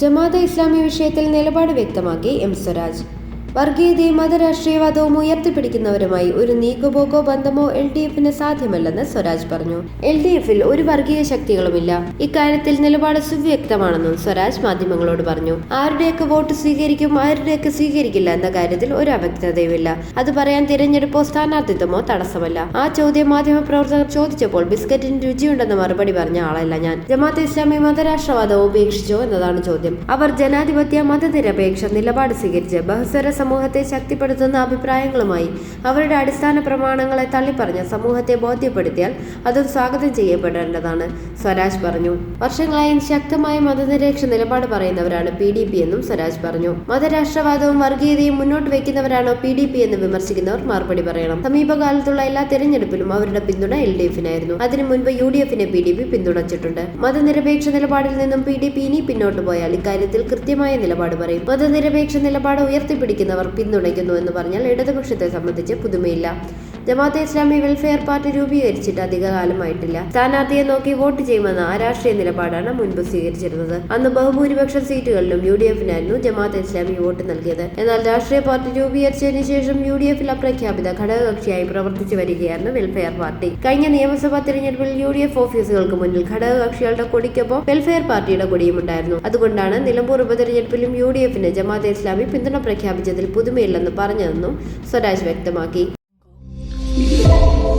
ജമാഅത്തെ ഇസ്ലാമി വിഷയത്തിൽ നിലപാട് വ്യക്തമാക്കി എം സ്വരാജ് വർഗീയതയും മതരാഷ്ട്രീയവാദവും ഉയർത്തിപ്പിടിക്കുന്നവരുമായി ഒരു നീക്കുപോക്കോ ബന്ധമോ എൽ ഡി എഫിന് സാധ്യമല്ലെന്ന് സ്വരാജ് പറഞ്ഞു. എൽ ഡി എഫിൽ ഒരു വർഗീയ ശക്തികളുമില്ല. ഇക്കാര്യത്തിൽ നിലപാട് സുവ്യക്തമാണെന്നും സ്വരാജ് മാധ്യമങ്ങളോട് പറഞ്ഞു. ആരുടെയൊക്കെ വോട്ട് സ്വീകരിക്കും ആരുടെയൊക്കെ സ്വീകരിക്കില്ല എന്ന കാര്യത്തിൽ ഒരു അവ്യക്തതയുമില്ല. അത് പറയാൻ തിരഞ്ഞെടുപ്പോ സ്ഥാനാർത്ഥിത്വമോ തടസ്സമല്ല. ആ ചോദ്യം മാധ്യമപ്രവർത്തകർ ചോദിച്ചപ്പോൾ ബിസ്ക്കറ്റിന് രുചിയുണ്ടെന്ന് മറുപടി പറഞ്ഞ ആളല്ല ഞാൻ. ജമാഅത്ത് ഇസ്ലാമി മതരാഷ്ട്രവാദം ഉപേക്ഷിച്ചോ എന്നതാണ് ചോദ്യം. അവർ ജനാധിപത്യ മതനിരപേക്ഷ നിലപാട് സ്വീകരിച്ച് ബഹുസ്വര സമൂഹത്തെ ശക്തിപ്പെടുത്തുന്ന അഭിപ്രായങ്ങളുമായി അവരുടെ അടിസ്ഥാന പ്രമാണങ്ങളെ തള്ളിപ്പറഞ്ഞ് സമൂഹത്തെ ബോധ്യപ്പെടുത്തിയാൽ അത് സ്വാഗതം ചെയ്യപ്പെടേണ്ടതാണ്. സ്വരാജ് പറഞ്ഞു. വർഷങ്ങളായി ശക്തമായ മതനിരക്ഷ നിലപാട് പറയുന്നവരാണ് പി ഡി പി എന്നും സ്വരാജ് പറഞ്ഞു. മതരാഷ്ട്രവാദവും വർഗീയതയും മുന്നോട്ട് വയ്ക്കുന്നവരാണോ പി ഡി പി എന്ന് വിമർശിക്കുന്നവർ മറുപടി പറയണം. സമീപകാലത്തുള്ള എല്ലാ തെരഞ്ഞെടുപ്പിലും അവരുടെ പിന്തുണ എൽ ഡി എഫിനായിരുന്നു. അതിനു മുൻപ് യു ഡി എഫിനെ പി ഡി പി പിന്തുണച്ചിട്ടുണ്ട്. മതനിരപേക്ഷ നിലപാടിൽ നിന്നും പി ഡി പി ഇനി പിന്നോട്ട് പോയാൽ ഇക്കാര്യത്തിൽ കൃത്യമായ നിലപാട് പറയും. മതനിരപേക്ഷ നിലപാട് ഉയർത്തിപ്പിടിക്കുന്നവർ പിന്തുണയ്ക്കുന്നു എന്ന് പറഞ്ഞാൽ ഇടതുപക്ഷത്തെ സംബന്ധിച്ച് പുതുമയില്ല. ജമാഅത്തെ ഇസ്ലാമി വെൽഫെയർ പാർട്ടി രൂപീകരിച്ചിട്ട് അധികകാലമായിട്ടില്ല. സ്ഥാനാർത്ഥിയെ നോക്കി വോട്ട് ചെയ്യുമെന്ന ആ രാഷ്ട്രീയ നിലപാടാണ് മുൻപ് സ്വീകരിച്ചിരുന്നത്. അന്ന് ബഹുഭൂരിപക്ഷം സീറ്റുകളിലും യു ഡി എഫിനായിരുന്നു ജമാഅത്തെ ഇസ്ലാമി വോട്ട് നൽകിയത്. എന്നാൽ രാഷ്ട്രീയ പാർട്ടി രൂപീകരിച്ചതിന് ശേഷം യു ഡി എഫിൽ അപ്രഖ്യാപിത ഘടകകക്ഷിയായി പ്രവർത്തിച്ചു വരികയായിരുന്നു വെൽഫെയർ പാർട്ടി. കഴിഞ്ഞ നിയമസഭാ തെരഞ്ഞെടുപ്പിൽ യു ഡി എഫ് ഓഫീസുകൾക്ക് മുന്നിൽ ഘടകകക്ഷികളുടെ കൊടിക്കൊപ്പം വെൽഫെയർ പാർട്ടിയുടെ കൊടിയും ഉണ്ടായിരുന്നു. അതുകൊണ്ടാണ് നിലമ്പൂർ ഉപതെരഞ്ഞെടുപ്പിലും യു ഡി എഫിന് ജമാഅത്തെ ഇസ്ലാമി പിന്തുണ പ്രഖ്യാപിച്ചതിൽ പുതുമയില്ലെന്ന് പറഞ്ഞതെന്നും സ്വരാജ് വ്യക്തമാക്കി. Thank.